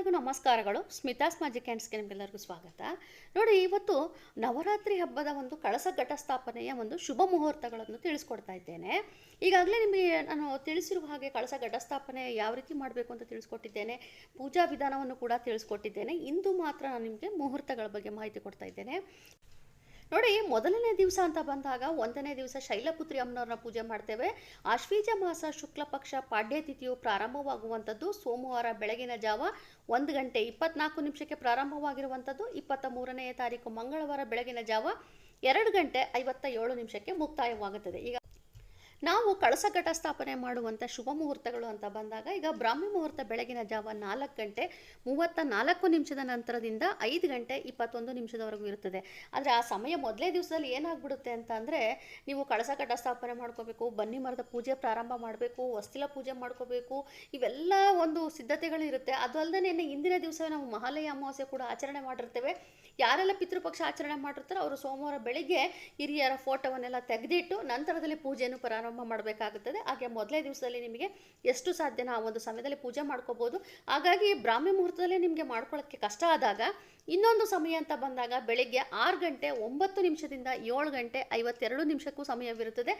ಎಲ್ಲರಿಗೂ ನಮಸ್ಕಾರಗಳು. ಸ್ಮಿತಾಸ್ ಮ್ಯಾಜಿಕ್ ಹ್ಯಾಂಡ್ಸ್ಗೆ ನಿಮಗೆಲ್ಲರಿಗೂ ಸ್ವಾಗತ. ನೋಡಿ, ಇವತ್ತು ನವರಾತ್ರಿ ಹಬ್ಬದ ಒಂದು ಕಳಸ ಘಟ ಸ್ಥಾಪನೆಯ ಒಂದು ಶುಭ ಮುಹೂರ್ತಗಳನ್ನು ತಿಳಿಸ್ಕೊಡ್ತಾ ಇದ್ದೇನೆ. ಈಗಾಗಲೇ ನಿಮಗೆ ನಾನು ತಿಳಿಸಿರುವ ಹಾಗೆ ಕಳಸ ಘಟ ಸ್ಥಾಪನೆ ಯಾವ ರೀತಿ ಮಾಡಬೇಕು ಅಂತ ತಿಳಿಸ್ಕೊಟ್ಟಿದ್ದೇನೆ. ಪೂಜಾ ವಿಧಾನವನ್ನು ಕೂಡ ತಿಳಿಸ್ಕೊಟ್ಟಿದ್ದೇನೆ. ಇಂದು ಮಾತ್ರ ನಾನು ನಿಮಗೆ ಮುಹೂರ್ತಗಳ ಬಗ್ಗೆ ಮಾಹಿತಿ ಕೊಡ್ತಾ ಇದ್ದೇನೆ. ನೋಡಿ, ಮೊದಲನೇ ದಿವಸ ಅಂತ ಬಂದಾಗ ಒಂದನೇ ದಿವಸ ಶೈಲಪುತ್ರಿ ಅಮ್ಮನವ್ರನ್ನ ಪೂಜೆ ಮಾಡ್ತೇವೆ. ಆಶ್ವೀಜ ಮಾಸ ಶುಕ್ಲ ಪಕ್ಷ ಪಾಡ್ಯ ತಿಥಿಯು ಪ್ರಾರಂಭವಾಗುವಂಥದ್ದು ಸೋಮವಾರ ಬೆಳಗಿನ ಜಾವ ಒಂದು ಗಂಟೆ ಇಪ್ಪತ್ನಾಲ್ಕು ನಿಮಿಷಕ್ಕೆ ಪ್ರಾರಂಭವಾಗಿರುವಂಥದ್ದು. ಇಪ್ಪತ್ತ ಮೂರನೆಯ ತಾರೀಕು ಮಂಗಳವಾರ ಬೆಳಗಿನ ಜಾವ ಎರಡು ಗಂಟೆ ಐವತ್ತ ಏಳು ನಿಮಿಷಕ್ಕೆ ಮುಕ್ತಾಯವಾಗುತ್ತದೆ. ಈಗ ನಾವು ಕಳಸ ಘಟ ಸ್ಥಾಪನೆ ಮಾಡುವಂಥ ಶುಭ ಮುಹೂರ್ತಗಳು ಅಂತ ಬಂದಾಗ ಈಗ ಬ್ರಾಹ್ಮಿ ಮುಹೂರ್ತ ಬೆಳಗಿನ ಜಾವ ನಾಲ್ಕು ಗಂಟೆ ಮೂವತ್ತ ನಾಲ್ಕು ನಿಮಿಷದ ನಂತರದಿಂದ ಐದು ಗಂಟೆ ಇಪ್ಪತ್ತೊಂದು ನಿಮಿಷದವರೆಗೂ ಇರುತ್ತದೆ. ಆದರೆ ಆ ಸಮಯ ಮೊದಲೇ ದಿವಸದಲ್ಲಿ ಏನಾಗ್ಬಿಡುತ್ತೆ ಅಂತ ಅಂದರೆ ನೀವು ಕಳಸ ಘಟ ಸ್ಥಾಪನೆ ಮಾಡ್ಕೋಬೇಕು, ಬನ್ನಿ ಮರದ ಪೂಜೆ ಪ್ರಾರಂಭ ಮಾಡಬೇಕು ವಸ್ತಿಲ ಪೂಜೆ ಮಾಡ್ಕೋಬೇಕು, ಇವೆಲ್ಲ ಒಂದು ಸಿದ್ಧತೆಗಳು ಇರುತ್ತೆ ಅದು ಅಲ್ಲದೆ ಇಂದಿನ ದಿವಸ ನಾವು ಮಹಾಲಯ ಅಮಾವಾಸ್ಯೆ ಕೂಡ ಆಚರಣೆ ಮಾಡಿರ್ತೇವೆ. ಯಾರೆಲ್ಲ ಪಿತೃಪಕ್ಷ ಆಚರಣೆ ಮಾಡಿರ್ತಾರೋ ಅವರು ಸೋಮವಾರ ಬೆಳಿಗ್ಗೆ ಹಿರಿಯರ ಫೋಟೋವನ್ನೆಲ್ಲ ತೆಗೆದಿಟ್ಟು ನಂತರದಲ್ಲಿ ಪೂಜೆಯನ್ನು ಪ್ರಾರಂಭ ಮಾಡಬೇಕಾಗುತ್ತದೆ. ಹಾಗೆ ಮೊದಲೇ ದಿವಸದಲ್ಲಿ ನಿಮಗೆ ಎಷ್ಟು ಸಾಧ್ಯನೋ ಆ ಒಂದು ಸಮಯದಲ್ಲಿ ಪೂಜೆ ಮಾಡ್ಕೋಬೋದು. ಹಾಗಾಗಿ ಬ್ರಾಹ್ಮಿ ಮುಹೂರ್ತದಲ್ಲೇ ನಿಮಗೆ ಮಾಡ್ಕೊಳ್ಳೋಕ್ಕೆ ಕಷ್ಟ ಆದಾಗ ಇನ್ನೊಂದು ಸಮಯ ಅಂತ ಬಂದಾಗ ಬೆಳಿಗ್ಗೆ ಆರು ಗಂಟೆ ಒಂಬತ್ತು ನಿಮಿಷದಿಂದ ಏಳು ಗಂಟೆ ಐವತ್ತೆರಡು ನಿಮಿಷಕ್ಕೂ ಸಮಯವಿರುತ್ತದೆ.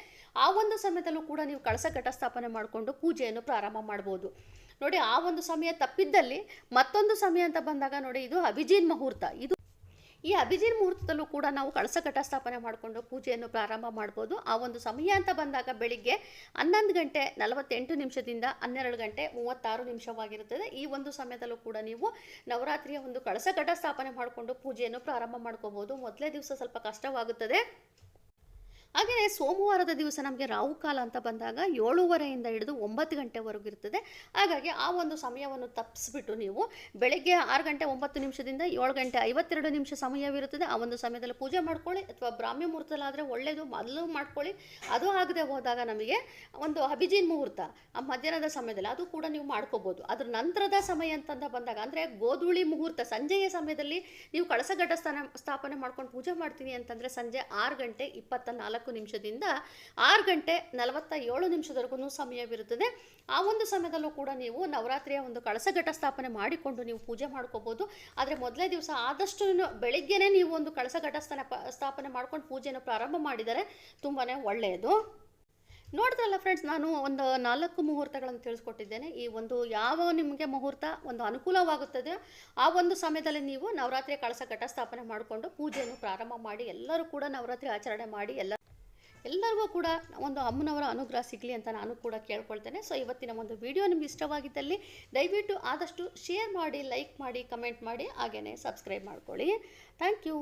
ಆ ಒಂದು ಸಮಯದಲ್ಲೂ ಕೂಡ ನೀವು ಕಳಸ ಘಟ ಸ್ಥಾಪನೆ ಮಾಡಿಕೊಂಡು ಪೂಜೆಯನ್ನು ಪ್ರಾರಂಭ ಮಾಡ್ಬೋದು. ನೋಡಿ, ಆ ಒಂದು ಸಮಯ ತಪ್ಪಿದ್ದಲ್ಲಿ ಮತ್ತೊಂದು ಸಮಯ ಅಂತ ಬಂದಾಗ ನೋಡಿ, ಇದು ಅಭಿಜಿನ್ ಮುಹೂರ್ತ. ಇದು ಈ ಅಭಿಜಿನ್ ಮುಹೂರ್ತದಲ್ಲೂ ಕೂಡ ನಾವು ಕಳಸ ಘಟ ಸ್ಥಾಪನೆ ಮಾಡಿಕೊಂಡು ಪೂಜೆಯನ್ನು ಪ್ರಾರಂಭ ಮಾಡ್ಬೋದು. ಆ ಒಂದು ಸಮಯ ಅಂತ ಬಂದಾಗ ಬೆಳಿಗ್ಗೆ ಹನ್ನೊಂದು ಗಂಟೆ ನಲವತ್ತೆಂಟು ನಿಮಿಷದಿಂದ ಹನ್ನೆರಡು ಗಂಟೆ ಮೂವತ್ತಾರು ನಿಮಿಷವಾಗಿರುತ್ತದೆ. ಈ ಒಂದು ಸಮಯದಲ್ಲೂ ಕೂಡ ನೀವು ನವರಾತ್ರಿಯ ಒಂದು ಕಳಸ ಘಟ ಸ್ಥಾಪನೆ ಮಾಡಿಕೊಂಡು ಪೂಜೆಯನ್ನು ಪ್ರಾರಂಭ ಮಾಡ್ಕೋಬೋದು. ಮೊದಲೇ ದಿವಸ ಸ್ವಲ್ಪ ಕಷ್ಟವಾಗುತ್ತದೆ. ಹಾಗೆಯೇ ಸೋಮವಾರದ ದಿವಸ ನಮಗೆ ರಾಹುಕಾಲ ಅಂತ ಬಂದಾಗ ಏಳುವರೆಯಿಂದ ಹಿಡಿದು ಒಂಬತ್ತು ಗಂಟೆವರೆಗೂ ಇರ್ತದೆ. ಹಾಗಾಗಿ ಆ ಒಂದು ಸಮಯವನ್ನು ತಪ್ಪಿಸ್ಬಿಟ್ಟು ನೀವು ಬೆಳಗ್ಗೆ ಆರು ಗಂಟೆ ಒಂಬತ್ತು ನಿಮಿಷದಿಂದ ಏಳು ಗಂಟೆ ಐವತ್ತೆರಡು ನಿಮಿಷ ಸಮಯವಿರುತ್ತದೆ. ಆ ಒಂದು ಸಮಯದಲ್ಲಿ ಪೂಜೆ ಮಾಡ್ಕೊಳ್ಳಿ ಅಥವಾ ಬ್ರಾಹ್ಮಿ ಮುಹೂರ್ತಲಾದರೆ ಒಳ್ಳೆಯದು ಮೊದಲು ಮಾಡ್ಕೊಳ್ಳಿ. ಅದು ಆಗದೆ ಹೋದಾಗ ನಮಗೆ ಒಂದು ಅಭಿಜಿನ್ ಮುಹೂರ್ತ, ಆ ಮಧ್ಯಾಹ್ನದ ಸಮಯದಲ್ಲಿ ಅದು ಕೂಡ ನೀವು ಮಾಡ್ಕೋಬೋದು. ಅದ್ರ ನಂತರದ ಸಮಯ ಅಂತಂದ ಬಂದಾಗ, ಅಂದರೆ ಗೋಧೂಳಿ ಮುಹೂರ್ತ, ಸಂಜೆಯ ಸಮಯದಲ್ಲಿ ನೀವು ಕಳಸ ಘಟ ಸ್ಥಾನ ಸ್ಥಾಪನೆ ಮಾಡ್ಕೊಂಡು ಪೂಜೆ ಮಾಡ್ತೀನಿ ಅಂತಂದರೆ ಸಂಜೆ ಆರು ಗಂಟೆ ಇಪ್ಪತ್ತ ನಾಲ್ಕು ನಿಮಿಷದಿಂದ ಆರು ಗಂಟೆ ನಲವತ್ತ ಏಳು ನಿಮಿಷದವರೆಗೂ ಸಮಯವಿರುತ್ತದೆ ಆ ಒಂದು ಸಮಯದಲ್ಲೂ ಕೂಡ ನೀವು ನವರಾತ್ರಿಯ ಒಂದು ಕಳಸ ಘಟ ಸ್ಥಾಪನೆ ಮಾಡಿಕೊಂಡು ನೀವು ಪೂಜೆ ಮಾಡ್ಕೋಬೋದು. ಆದರೆ ಮೊದಲೇ ದಿವಸ ಆದಷ್ಟು ಬೆಳಿಗ್ಗೆನೇ ನೀವು ಒಂದು ಕಳಸ ಘಟ ಸ್ಥಾಪನೆ ಮಾಡ್ಕೊಂಡು ಪೂಜೆಯನ್ನು ಪ್ರಾರಂಭ ಮಾಡಿದರೆ ತುಂಬಾ ಒಳ್ಳೆಯದು. ನೋಡಿದ್ರಲ್ಲ ಫ್ರೆಂಡ್ಸ್ ನಾನು ಒಂದು ನಾಲ್ಕು ಮುಹೂರ್ತಗಳನ್ನು ತಿಳಿಸ್ಕೊಟ್ಟಿದ್ದೇನೆ. ಈ ಒಂದು ಯಾವ ನಿಮಗೆ ಮುಹೂರ್ತ ಒಂದು ಅನುಕೂಲವಾಗುತ್ತದೆ, ಆ ಒಂದು ಸಮಯದಲ್ಲಿ ನೀವು ನವರಾತ್ರಿ ಕಳಸ ಘಟ ಸ್ಥಾಪನೆ ಮಾಡಿಕೊಂಡು ಪೂಜೆಯನ್ನು ಪ್ರಾರಂಭ ಮಾಡಿ, ಎಲ್ಲರೂ ಕೂಡ ನವರಾತ್ರಿ ಆಚರಣೆ ಮಾಡಿ, ಎಲ್ಲ ಎಲ್ಲರಿಗೂ ಕೂಡ ಒಂದು ಅಮ್ಮನವರ ಅನುಗ್ರಹ ಸಿಗಲಿ ಅಂತ ನಾನು ಕೂಡ ಕೇಳ್ಕೊಳ್ತೇನೆ. ಸೊ ಇವತ್ತಿನ ಒಂದು ವಿಡಿಯೋ ನಿಮ್ಗೆ ಇಷ್ಟವಾಗಿದ್ದಲ್ಲಿ ದಯವಿಟ್ಟು ಆದಷ್ಟು ಶೇರ್ ಮಾಡಿ ಲೈಕ್ ಮಾಡಿ ಕಮೆಂಟ್ ಮಾಡಿ ಹಾಗೆಯೇ ಸಬ್ಸ್ಕ್ರೈಬ್ ಮಾಡ್ಕೊಳ್ಳಿ. Thank you